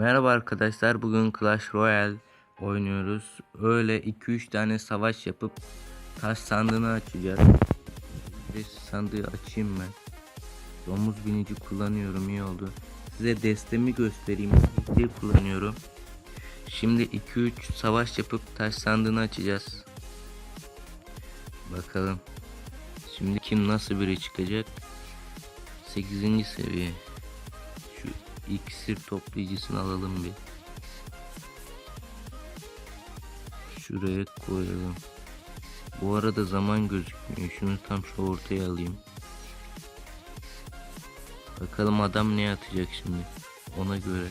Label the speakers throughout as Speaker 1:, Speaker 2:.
Speaker 1: Merhaba arkadaşlar bugün Clash Royale oynuyoruz. Öyle 2-3 tane savaş yapıp taş sandığını açacağız. Bir sandığı açayım ben. Domuz binici kullanıyorum iyi oldu. Size destemi göstereyim. Bir kullanıyorum. Şimdi 2-3 savaş yapıp taş sandığını açacağız. Bakalım. Şimdi kim nasıl biri çıkacak? 8. seviye. İksir toplayıcısını alalım bir. Şuraya koyalım. Bu arada zaman gözükmüyor. Şunu tam şu ortaya alayım. Bakalım adam ne atacak şimdi. Ona göre.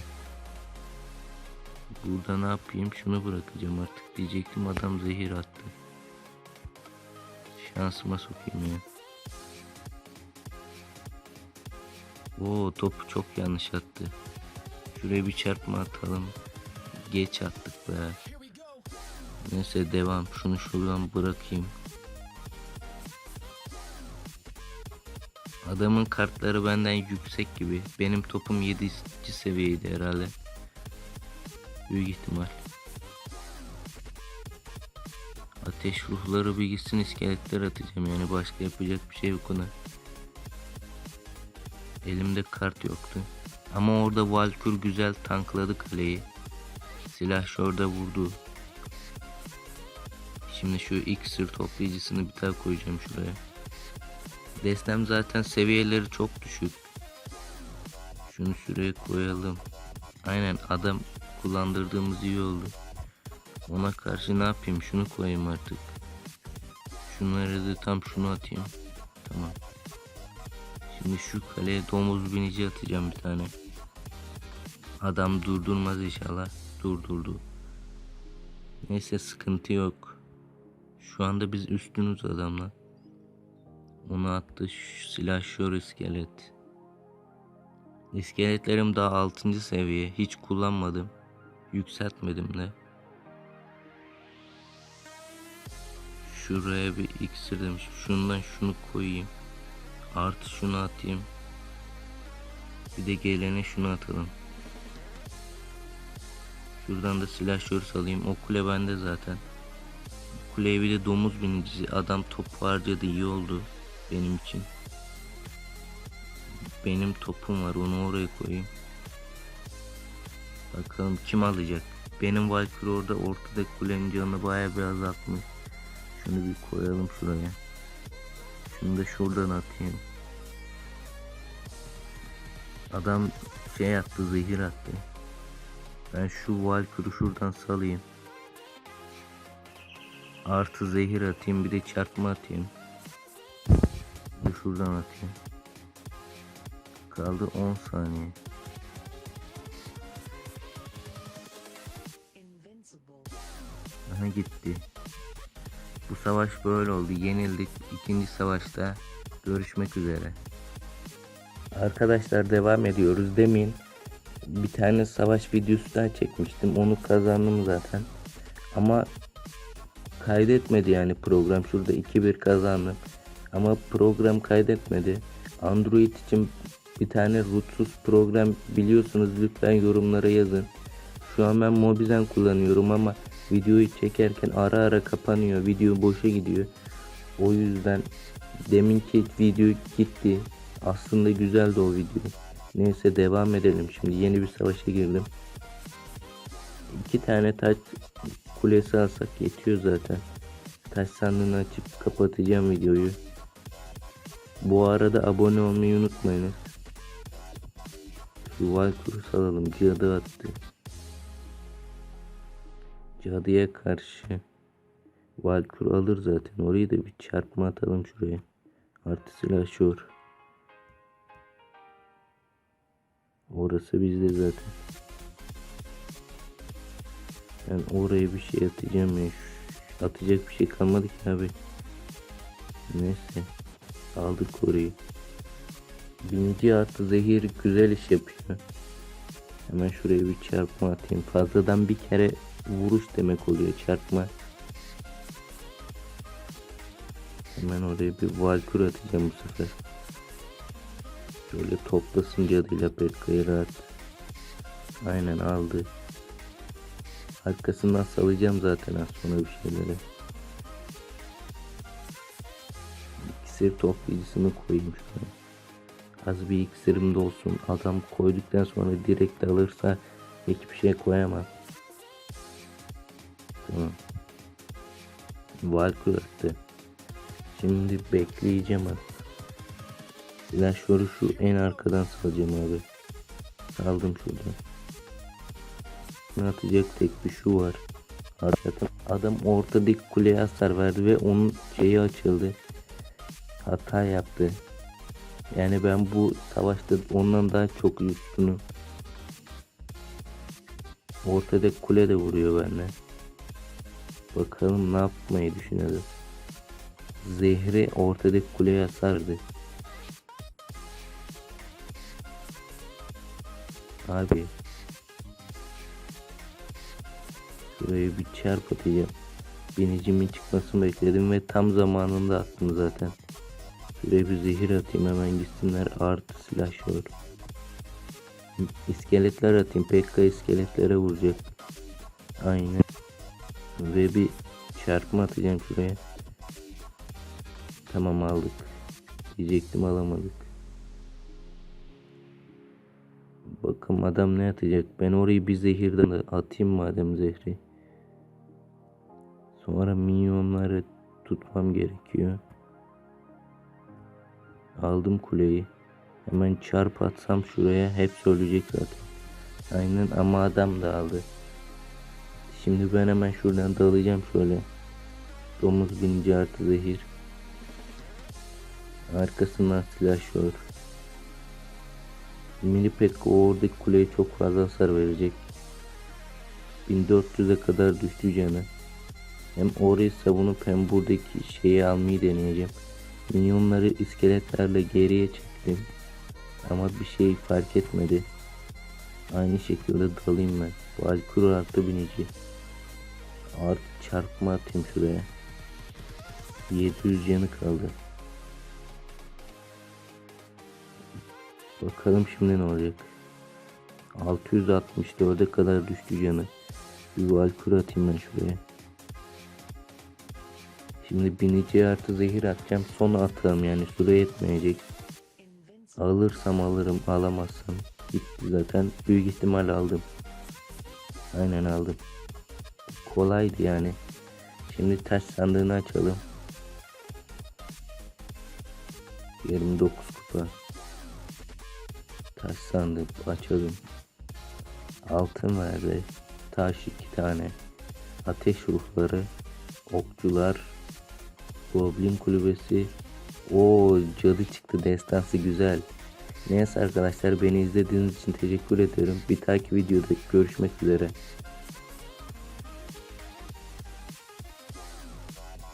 Speaker 1: Burada ne yapayım? Şunu bırakacağım artık diyecektim. Adam zehir attı. Şansıma sokayım ya. Oo topu çok yanlış attı. Şuraya bir çarpma atalım. Geç attık be. Neyse devam. Şunu şuradan bırakayım. Adamın kartları benden yüksek gibi. Benim topum 7. seviyeydi herhalde. Büyük ihtimal. Ateş ruhları bir gitsin iskeletler atacağım yani başka yapacak bir şey yok ona. Elimde kart yoktu. Ama orada Valkür güzel tankladı kaleyi. Silah şurada vurdu. Şimdi şu iksir toplayıcısını bir daha koyacağım şuraya. Destem zaten seviyeleri çok düşük. Şunu şuraya koyalım. Aynen adam kullandırdığımız iyi oldu. Ona karşı ne yapayım? Şunu koyayım artık. Şunları da tam şunu atayım. Tamam. Şimdi şu kaleye domuz binici atacağım bir tane. Adam durdurmaz inşallah. Durdurdu. Neyse sıkıntı yok. Şu anda biz üstünüz adamla. Onu attı şu silahşör iskelet. İskeletlerim daha 6. seviye. Hiç kullanmadım. Yükseltmedim de. Şuraya bir iksir demiş. Şundan şunu koyayım. Artı şunu atayım. Bir de gelene şunu atalım. Şuradan da silahşör salayım. O kule bende zaten. Kuleye bir de domuz binicisi. Adam topu harcadı iyi oldu. Benim için. Benim topum var onu oraya koyayım. Bakalım kim alacak. Benim Valkyrie orada ortada kulenin canını bayağı bir azaltmış. Şunu bir koyalım şuraya. Şunu da şuradan atayım. Adam şey attı zehir attı. Ben şu Valkyrie'yi şuradan salayım. Artı zehir atayım bir de çarpma atayım. Bir şuradan atayım. Kaldı 10 saniye. Aha gitti. Bu savaş böyle oldu. Yenildik. İkinci savaşta görüşmek üzere. Arkadaşlar devam ediyoruz. Demin bir tane savaş videosu daha çekmiştim. Onu kazandım zaten. Ama kaydetmedi yani program. Şurada 2-1 kazandım. Ama program kaydetmedi. Android için bir tane rootsuz program biliyorsunuz lütfen yorumlara yazın. Şu an ben Mobizen kullanıyorum ama videoyu çekerken ara ara kapanıyor. Video boşa gidiyor. O yüzden deminki video gitti. Aslında güzeldi o video. Neyse devam edelim. Şimdi yeni bir savaşa girdim. İki tane taş kulesi alsak yetiyor zaten. Taş sandığını açıp kapatacağım videoyu. Bu arada abone olmayı unutmayınız. Şu Valkyr'u salalım. Cadı attı. Cadıya karşı Valkür alır zaten. Orayı da bir çarpma atalım şuraya. Artı silahşör. Orası bizde zaten. Ben oraya bir şey atacağım ya. Atacak bir şey kalmadı ki abi. Neyse. Aldık orayı. Birinci artı zehir güzel iş yapıyor. Hemen şuraya bir çarpma atayım. Fazladan bir kere vuruş demek oluyor çarpma. Hemen oraya bir valkür atacağım bu sefer. Şöyle toplasın cadıyla Pekka'yı rahat. Aynen aldı. Arkasından salacağım zaten az sonra bir şeyleri. İksir toplayıcısını koyayım şuraya. Az bir iksirim de olsun. Adam koyduktan sonra direkt alırsa hiçbir şey koyamam. Tamam. Valkür attı. Şimdi bekleyeceğim az. Silahşörü şu en arkadan salacağım abi. Saldım şuradan. Ne atacak tek bir şu var. Zaten adam ortadaki kuleye hasar verdi ve onun şeyi açıldı. Hata yaptı. Yani ben bu savaşta ondan daha çok üstünüm. Ortadaki kule de vuruyor benimle. Bakalım ne yapmayı düşünüyordu. Zehri ortadaki kuleye hasardı. Abi. Şuraya bir çarp atacağım. Binicimin çıkmasını bekledim ve tam zamanında attım zaten. Şuraya bir zehir atayım hemen gitsinler artı silah şor. İskeletler atayım. Pekka iskeletlere vuracak. Aynen. Ve bir çarpma atacağım şuraya. Tamam aldık. Diyecektim alamadık. Bakın adam ne atacak. Ben orayı bir zehirden de atayım madem zehri. Sonra minyonları tutmam gerekiyor. Aldım kuleyi. Hemen çarp atsam şuraya hepsi ölecek zaten. Aynen ama adam da aldı. Şimdi ben hemen şuradan dalacağım şöyle. Domuz bininci artı zehir. Arkasından silah şör. Mini Pekka oradaki kuleye çok fazla hasar verecek. 1400'e kadar düştü canı. Hem orayı savunup hem buradaki şeyi almayı deneyeceğim. Minyonları iskeletlerle geriye çektim. Ama bir şey fark etmedi. Aynı şekilde dalayım ben. Valkyrie artı binici. Artı çarpma atayım şuraya. 700 yanı kaldı. Bakalım şimdi ne olacak. 664'e kadar düştü canı. Bir Valkyrie atayım ben şuraya. Şimdi binici artı zehir atacağım. Son atağım yani süre yetmeyecek. Alırsam alırım alamazsam. Gitti zaten. Büyük ihtimal aldım. Aynen aldım. Kolaydı yani. Şimdi taş sandığını açalım. 29 kupa. Taş sandık açalım. Altın verdi. Taş iki tane. Ateş ruhları. Okçular. Goblin kulübesi. O cadı çıktı destansı güzel. Neyse arkadaşlar beni izlediğiniz için teşekkür ederim. Bir dahaki videoda görüşmek üzere.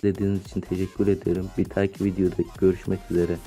Speaker 1: İzlediğiniz için teşekkür ederim. Bir dahaki videoda görüşmek üzere.